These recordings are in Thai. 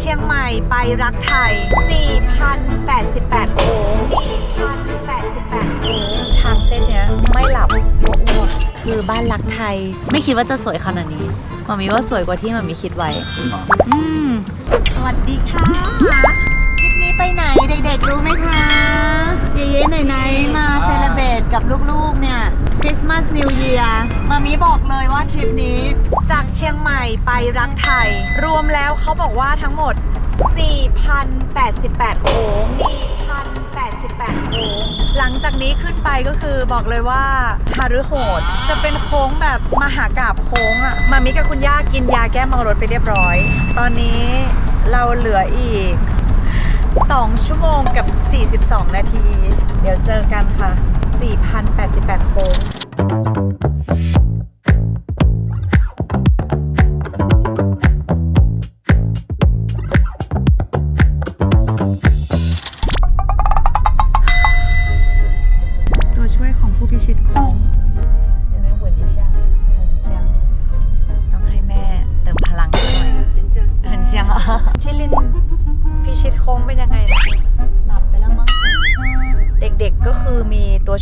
เชียงใหม่ไปรักไทย 4,088โค้ง4,088โค้งทางเส้นเนี้ยไม่หลับคือบ้านรักไทย ไม่คิดว่าจะสวยขนาดนี้มามีว่าสวยกว่าที่มามีคิดไว้อืมสวัสดีค่ะ คลิปนี้ไปไหนเด็กๆรู้ไหมคะ เย้ๆไหนๆมาเซเลบรตกับลูกๆเนี่ย คริสต์มาสนิวเยียร์มามีบอกเลยว่าทริปนี้จากเชียงใหม่ไปรักไทย รวมแล้วเขาบอกว่าทั้งหมด 4,088 โค้ง4,088 โค้ง หลังจากนี้ขึ้นไปก็คือบอกเลยว่าฮารุโหด จะเป็นโค้งแบบมหากราบโค้งอะ่ะมามิกับคุณย่ากินยาแก้เมารถไปเรียบร้อย ตอนนี้เราเหลืออีก 2 ชั่วโมงกับ 42 นาที เดี๋ยวเจอกันค่ะ4,088 โค้ง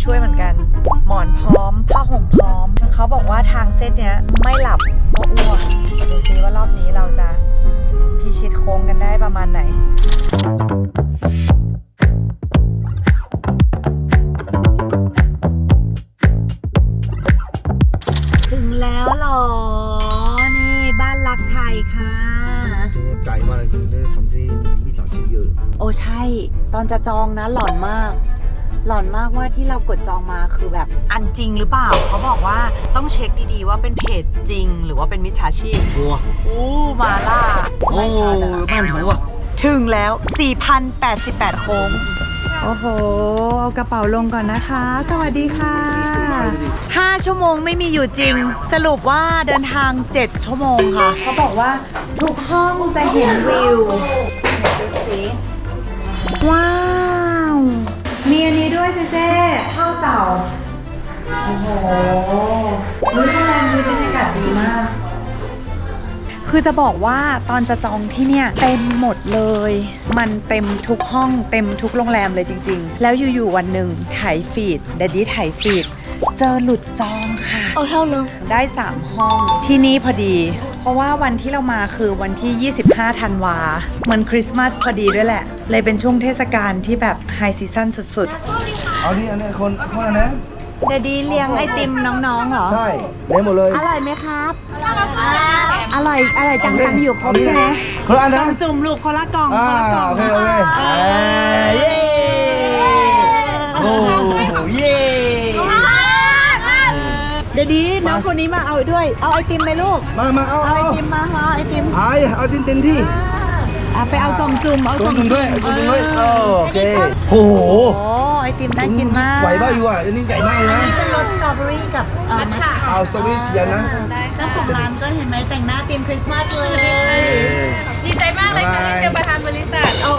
ช่วยเหมือนกัน หมอนพร้อมผ้าห่มพร้อม เขาบอกว่าทางเส้นเนี้ยไม่หลับก็อ้วกมาดูซิว่ารอบนี้เราจะพิชิตโค้งกันได้ประมาณไหนถึงแล้วเหรอนี่บ้านรักไทยค่ะไก่มากเลยคือได้ทำที่มิจฉาชีพเยอะ โอ้ใช่ ตอนจะจองนะหลอนมาก หลอนมากว่าที่เรากดจองมาคือแบบอันจริงหรือเปล่า เขาบอกว่าต้องเช็คดีๆว่าเป็นเพจจริง หรือว่าเป็นมิจฉาชีพตัวอู้มาล่าโอ้บ้านถอยว่ะถึงแล้ว 4,088 โค้ง โอ้โห เอากระเป๋าลงก่อนนะคะ สวัสดีค่ะ 5 ชั่วโมงไม่มีอยู่จริง สรุปว่าเดินทาง 7 ชั่วโมงค่ะ เขาบอกว่าทุกห้องจะเห็นวิว โอ้โหมื้อโรงแรมมีบรรยากาศดีมาก คือจะบอกว่าตอนจะจองที่เนี่ยเต็มหมดเลย มันเต็มทุกห้องเต็มทุกโรงแรมเลยจริง ๆ แล้วอยู่ๆวันหนึ่งถ่ายฟีดเดดดี้ถ่ายฟีดเจอหลุดจองค่ะ เอาเท่านึงได้ 3 ห้องที่นี่พอดี เพราะว่าวันที่เรามาคือวันที่ 25 ธันวาเหมือนคริสต์มาสพอดีด้วยแหละ เลยเป็นช่วงเทศกาลที่แบบไฮซีซั่นสุดเอานี่อันนี้คนคนอันนั้นๆ เดดดี้เลี้ยงไอติมน้องๆเหรอ ใช่ได้หมดเลยอร่อยไหมครับ อร่อย อร่อยจังตังอยู่ครบใช่ไหมคนละอันกนะล่องจุ่มลูกคนละกล่องอ่าคนละกล่องโอเคโอเคเอ้ยเย้โอ้เย้เดี๋ยวดีน้องคนนี้มาเอาด้วย เอาไอติมไหมลูก มามาเอาเอาเอาไอติมมามาเอาไอติมไอ้เอาเต็มเต็มที่อะไปเอากล่องจุ่มเอาตกรล่องงจุ่มด้วยตรงจุ่มด้วยโอเคโอ้โหโอ้ ไอติมน่ากินมากไหวบ้าอยู่อะอันนี้ใหญ่มากเลยนะ นี่เป็นรสสตรอเบอรี่กับเอ่อมัทฉะเอาสตรอเบอรี่เสียนะเจ้าของร้านก็เห็นไหมแต่งหน้าธีมคริสต์มาสเลย ดีใจมากเลยค่ะที่เจอประธานบริษัทโอ้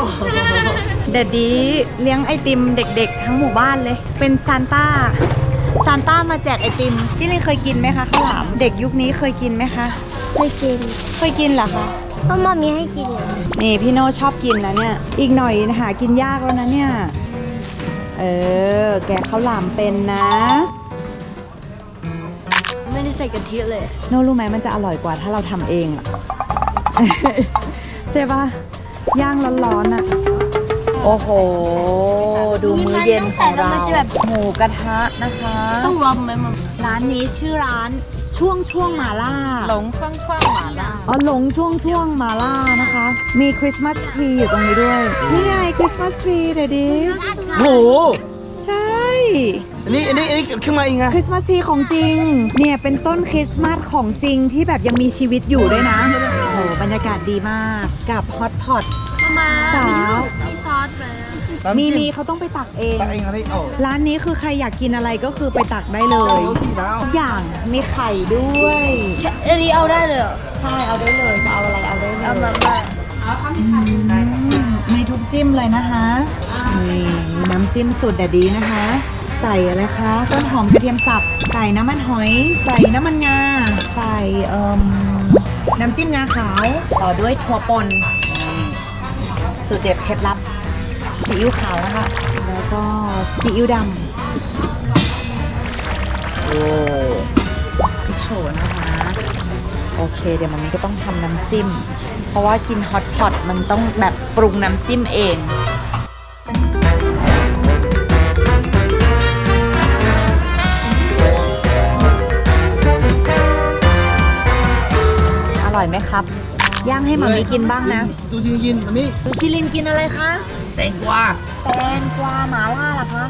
เด็ดดีเลี้ยงไอติมเด็กๆ ทั้งหมู่บ้านเลย เป็นซานต้าซานต้ามาแจกไอติม ชิลินเคยกินไหมคะข้าวหลาม เด็กยุคนี้เคยกินไหมคะ เคยกินเคยกินเหรอคะ เพราะมามีให้กิน นี่พี่โน่ชอบกินนะเนี่ย อีกหน่อยหากินยากแล้วนะเนี่ย เออ แกะข้าวหลามเป็นนะ ไม่ได้ใส่กะทิเลย โน่รู้ไหมมันจะอร่อยกว่าถ้าเราทำเองอะใช่ปะย่างร้อนๆอะโอ้โห ดูมื้อเย็นของเรามันจะแบบหมูกระทะนะคะ ต้องรอมไหมมัมร้านนี้ชื่อร้าน ช่วงช่วงหมาล่า หลงช่วงช่วงหมาล่าอ๋อหลงช่วงช่วงหมาล่านะคะ มีคริสต์มาสทรีอยู่ตรงนี้ด้วย นี่ไงคริสต์มาสทรีเดี๋ยวดิโอ้โหใช่ อันนี้อันนี้อันนี้ขึ้นมาอีกไงคริสต์มาสทรีของจริง เนี่ยเป็นต้นคริสต์มาสของจริงที่แบบยังมีชีวิตอยู่ด้วยนะ โอ้โหบรรยากาศดีมาก กับฮอตพอตมาสาวมีซอส เลยมีมีเขาต้องไปตักเองตักเองอะไรเอาร้านนี้คือใครอยากกินอะไรก็คือไปตักได้เลย เอาที่ดาวทุกอย่างมีไข่ด้วย อันนี้เอาได้เลยเหรอใช่ เอาได้เลยจะเอาอะไรเอาได้เลยเอามามาอืมมีทุกจิ้มเลยนะคะนี่น้ำจิ้มสูตรแดดดีนะคะ ใส่อะไรคะต้นหอมกระเทียมสับ ใส่น้ำมันหอย ใส่น้ำมันงา ใส่เอ่มน้ำจิ้มงาขาว ต่อด้วยถั่วป่นสูตรเด็ดเคล็ดลับ ซีอิ๊วขาวนะคะ แล้วก็ซีอิ๊วดำโอ้จิ๊กโชว์นะคะ โอเค เดี๋ยวมันมีก็ต้องทำน้ำจิ้ม เพราะว่ากินฮอตพอตมันต้องแบบปรุงน้ำจิ้มเองอร่อยไหมครับ ย่างให้หมามีกินบ้างนะ ดูจริงๆมันนี่ดูชิลินกินอะไรคะ แตงกวาแตงกวาหมาล่าล่ะคะ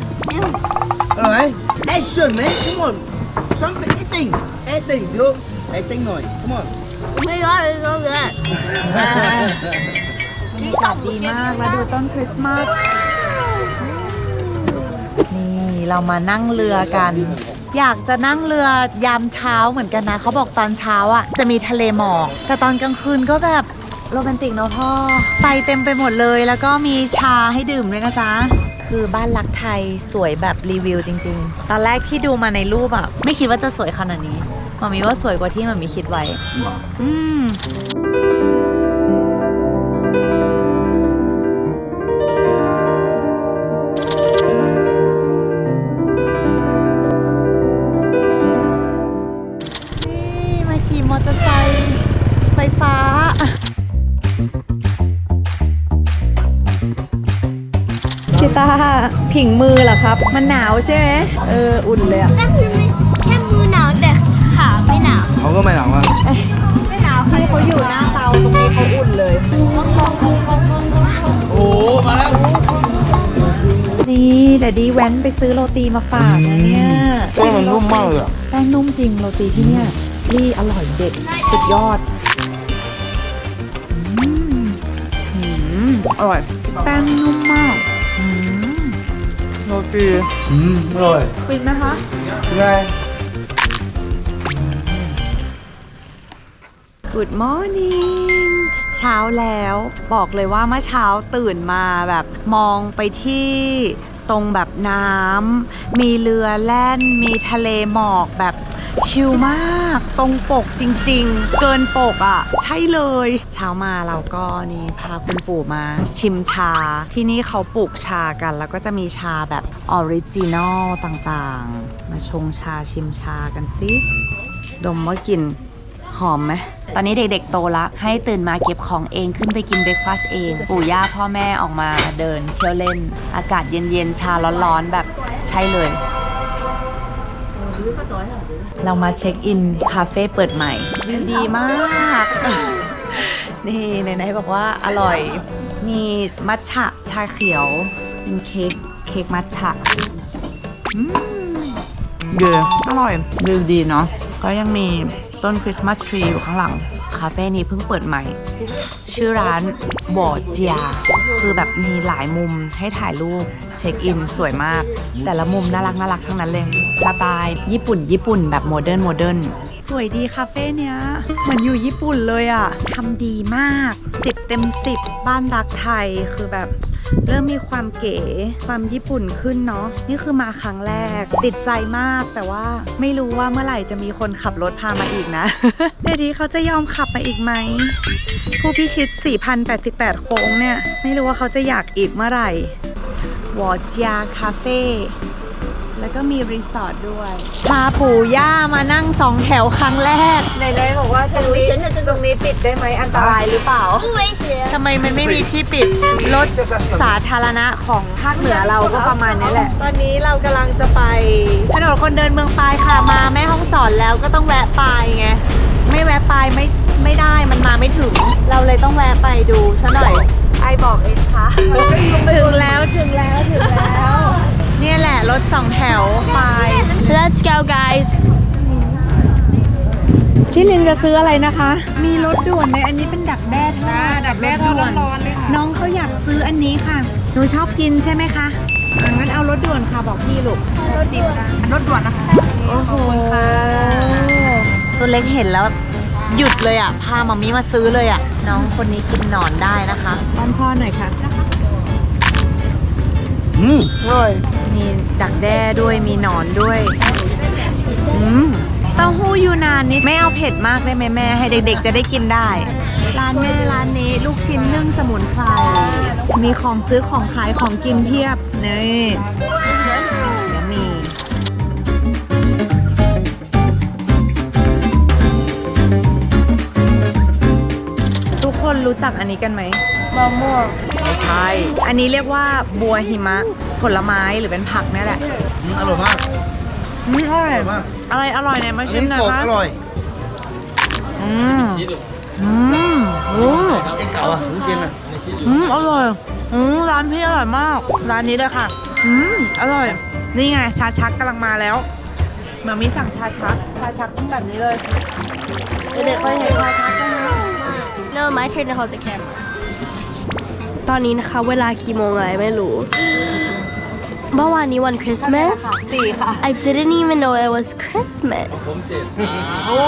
อร่อยไหม action man come on something acting acting ดู acting หน่อย come on ไม่ร้อนไม่ร้อนเลย บรรยากาศดีมากแล้วดูต้นคริสต์มาส นี่เรามานั่งเรือกัน อยากจะนั่งเรือยามเช้าเหมือนกันนะ เขาบอกตอนเช้าอะ จะมีทะเลหมอก แต่ตอนกลางคืนก็แบบ โรแมนติกเนาะพ่อไปเต็มไปหมดเลยแล้วก็มีชาให้ดื่มด้วยนะจ๊ะคือบ้านรักไทยสวยแบบรีวิวจริง ๆ ตอนแรกที่ดูมาในรูปอะไม่คิดว่าจะสวยขนาดนี้มามีว่าสวยกว่าที่มามีคิดไว้ อืมนี่มาขี่มอเตอร์ไซค์ไฟฟ้า ชิตาผิงมือเหรอครับ มันหนาวใช่ไหมเอออุ่นเลยอะแต่คือไม่แค่มือหนาวแต่ขาไม่หนาวเขาก็ไม่หลังว่ะไม่หนาวที่เขาอยู่หน้าเตาตรงนี้เขาอุ่นเลย โอ้โหมาแล้วนี่แต่ดีแว้นไปซื้อโรตีมาฝากนะเนี่ยแป้งมันนุ่มมากเลยอะแป้งนุ่มจริงโรตีที่เนี่ยนี่อร่อยเด็ดสุดยอดอืมอืมอร่อยแป้งนุ่มมากอืมโรตีอืมอร่อยฟินนะคะเป็นไง Good morning เช้าแล้วบอกเลยว่าเมื่อเช้าตื่นมาแบบมองไปที่ตรงแบบน้ำมีเรือแล่นมีทะเลหมอกแบบ ชิลมาก ตรงปกจริง ๆ เกินปกอะ ใช่เลย เช้ามาเราก็นี่พาคุณปู่มา ชิมชา ที่นี่เขาปลูกชากัน แล้วก็จะมีชาแบบออริจินอลต่างๆ มาชงชาชิมชากันสิ ดมว่ากลิ่นหอมไหม ตอนนี้เด็กๆโตละให้ตื่นมาเก็บของเองขึ้นไปกินเบรคฟาสต์เอง ปู่ย่าพ่อแม่ออกมาเดินเที่ยวเล่น อากาศเย็นๆ ชาร้อนๆ แบบใช่เลย เรามาเช็คอินคาเฟ่เปิดใหม่วิวดีมาก นี่ไหนๆบอกว่าอร่อย มีมัทฉะชาเขียว เป็นเค้กเค้กมัทฉะเดืออร่อยวิวดีเนาะก็ยังมีต้นคริสต์มาสทรีอยู่ข้างหลัง คาเฟ่นี้เพิ่งเปิดใหม่ ชื่อร้านบอเจีย คือแบบมีหลายมุมให้ถ่ายรูปเช็คอินสวยมาก แต่ละมุมน่ารักน่ารักทั้งนั้นเลยสไตล์ญี่ปุ่น ญี่ปุ่นแบบโมเดิร์นโมเดิร์นสวยดีคาเฟ่เนี้ยเหมือนอยู่ญี่ปุ่นเลยอะ่ะทำดีมาก 10 เต็ม 10 บ้านรักไทยคือแบบ เริ่มมีความเก๋ความญี่ปุ่นขึ้นเนาะนี่คือมาครั้งแรก ติดใจมากแต่ว่าไม่รู้ว่าเมื่อไหร่จะมีคนขับรถพามาอีกนะเดี๋ยวดีเขาจะยอมขับมาอีกไหมผู้พิชิต 4,088 โค้งเนี่ย ไม่รู้ว่าเขาจะอยากอีกเมื่อไหร่วอจยาคาเฟ่ แล้วก็มีรีสอร์ทด้วย พาปู่ย่ามานั่งสองแถวครั้งแรกในเลยบอกว่าตรงนี้ตรงนี้ปิดได้ไหมอันตรายหรือเปล่า 不危险 ทำไมมันไม่มีที่ปิด รถสาธารณะของภาคเหนือเราก็ประมาณนี้แหละ ตอนนี้เรากำลังจะไปถนนคนเดินเมืองปายค่ะมาแม่ห้องสอนแล้วก็ต้องแวะปายไง ไม่แวะปายไม่ไม่ได้มันมาไม่ถึง เราเลยต้องแวะไปดูซะหน่อย ไอบอกเองค่ะ ถึงแล้วถึงแล้วถึงแล้ว เนี่ยแหละ รถสองแถวปาย Let's go guys ชิลินจะซื้ออะไรนะคะ มีรถด่วนในอันนี้เป็นดักแด้ทอดดักแด้ทอดร้อนๆเลยค่ะ น้องเขาอยากซื้ออันนี้ค่ะ หนูชอบกินใช่ไหมคะอะงั้นเอารถด่วนค่ะบอกพี่ลูกรถด่วนรถด่วนนะคะ โอ้โหตัวเล็กเห็นแล้วแบบหยุดเลยอะ พามามีมาซื้อเลยอะ น้องคนนี้กินหนอนได้นะคะป้อนพ่อหน่อยค่ะอืมอร่อย มีดักแด้ด้วยมีหนอนด้วยอืมเต้าหู้ยูนานนิดไม่เอาเผ็ดมากได้ไหมแม่ ให้เด็กๆจะได้กินได้ ร้านแม่ร้านนี้ลูกชิ้นนึ่งสมุนไพรมีของซื้อของขายของกินเพียบนี่เดี๋ยวมีทุกคนรู้จักอันนี้กันไหมมะม่วง ไม่ใช่อันนี้เรียกว่าบัวหิมะ ผลไม้หรือเป็นผักนี่แหละอืมอร่อยมาก อืมอร่อยมาก อะไรอร่อยเนี่ยมาอันชิมนี้หน่อยกบคะอร่อย อืมอืมโอ้ไอ้เก่าอะรู้เจนอะอืมอร่อยอืมร้านพี่อร่อยมาก ร้านนี้เลยค่ะ อืมอร่อย นี่ไงชาชักกำลังมาแล้วเหมือนมีสั่งชาชัก ชาชักต้องแบบนี้เลย เด็กๆเคยเห็นชาชักใช่ไหม No my turn to hold the camera ตอนนี้นะคะ เวลากี่โมงอะไรไม่รู้ เมื่อวานนี้วันคริสต์มาส สี่ค่ะ I didn't even know it was Christmas โอ้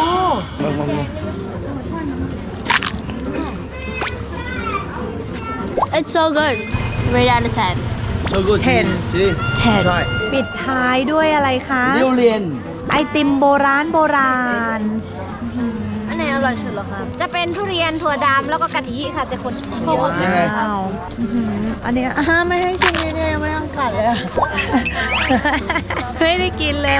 It's so good Rate out of 10 so good 10ดีแทนใช่ปิดท้ายด้วยอะไรคะ เรียวเรียน ไอติมโบราณโบราณอันไหนอ ร่อยสุดเหรอครับจะเป็นทุเรียนถั่วดำแล้วก็กะทิค่ะจะคนเยอะยังไงว้าวอื้อหืออันเนี้ยอ่าไม่ให้ชิมเลยเนี่ยไม่ต้องกัดเลยอะ ไม่ได้กินเลย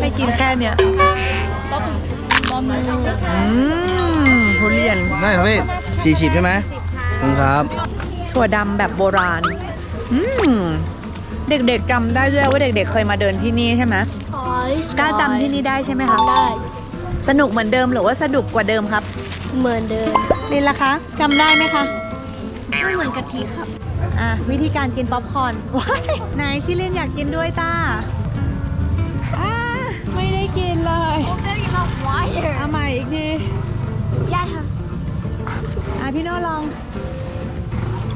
ให้กินแค่เนี้ยอืมทุเรียน ได้ครับพี่สี่สิบใช่ไหมขอบคุณครับ ถั่วดำแบบโบราณ อืม เด็กๆจำได้ด้วยว่าเด็กๆเคยมาเดินที่นี่ใช่ไหม กล้าจำที่นี่ได้ใช่ไหมคะได้ สนุกเหมือนเดิมหรือว่าสนุกกว่าเดิมครับ เหมือนเดิมลินล่ะคะจำได้ไหมคะไม่เหมือนกะทิครับอะวิธีการกินป๊อปคอร์นว้ายไหนชิลินอยากกินด้วยตาอ่าไม่ได้กินเลย very hot wire เอาใหม่อีกทีย่าทอะพี่โน่ลอง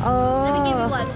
เออ